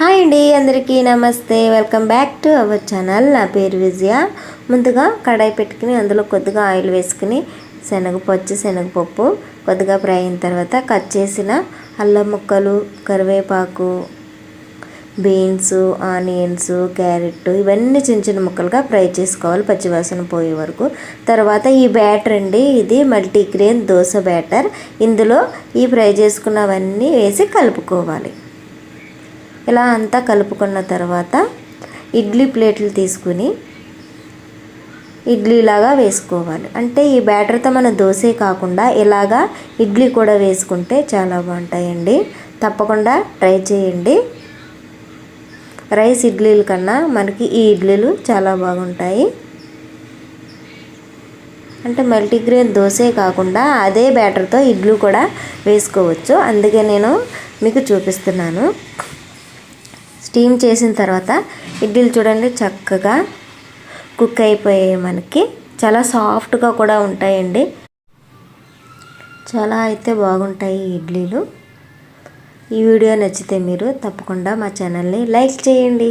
Hi అండి అందరికీ నమస్తే. Welcome back to our channel నా పేరు విజయ. ముందుగా కడాయి పెట్టుకుని అందులో కొద్దిగా ఆయిల్ వేసుకుని శనగపచ్చి శనగపప్పు కొద్దిగా ఫ్రై అయిన తర్వాత కట్ చేసిన అల్లం ముక్కలు కరివేపాకు బీన్స్ ఆనియన్స్ క్యారెట్ ఇవన్నీ చిన్న చిన్న ముక్కలుగా ఫ్రై చేసుకోవాలి పచ్చివాసన పోయే వరకు. తర్వాత ఈ బ్యాటర్ అండి ఇది మల్టీగ్రెయిన్ దోశ బ్యాటర్. ఇందులో ఈ ఫ్రై చేసుకున్నవన్నీ వేసి కలుపుకోవాలి. ఇలా అంతా కలుపుకున్న తర్వాత ఇడ్లీ ప్లేట్లు తీసుకుని ఇడ్లీలాగా వేసుకోవాలి. అంటే ఈ బ్యాటర్తో మన దోశ కాకుండా ఇలాగా ఇడ్లీ కూడా వేసుకుంటే చాలా బాగుంటాయండి. తప్పకుండా ట్రై చేయండి. రైస్ ఇడ్లీల కన్నా మనకి ఈ ఇడ్లీలు చాలా బాగుంటాయి. అంటే మల్టీగ్రెయిన్ దోశే కాకుండా అదే బ్యాటర్తో ఇడ్లీ కూడా వేసుకోవచ్చు. అందుకే నేను మీకు చూపిస్తున్నాను. స్టీమ్ చేసిన తర్వాత ఇడ్లీలు చూడండి చక్కగా కుక్ అయిపోయాయి మనకి. చాలా సాఫ్ట్గా కూడా ఉంటాయండి. చాలా అయితే బాగుంటాయి ఇడ్లీలు. ఈ వీడియో నచ్చితే మీరు తప్పకుండా మా ఛానల్ని లైక్ చేయండి.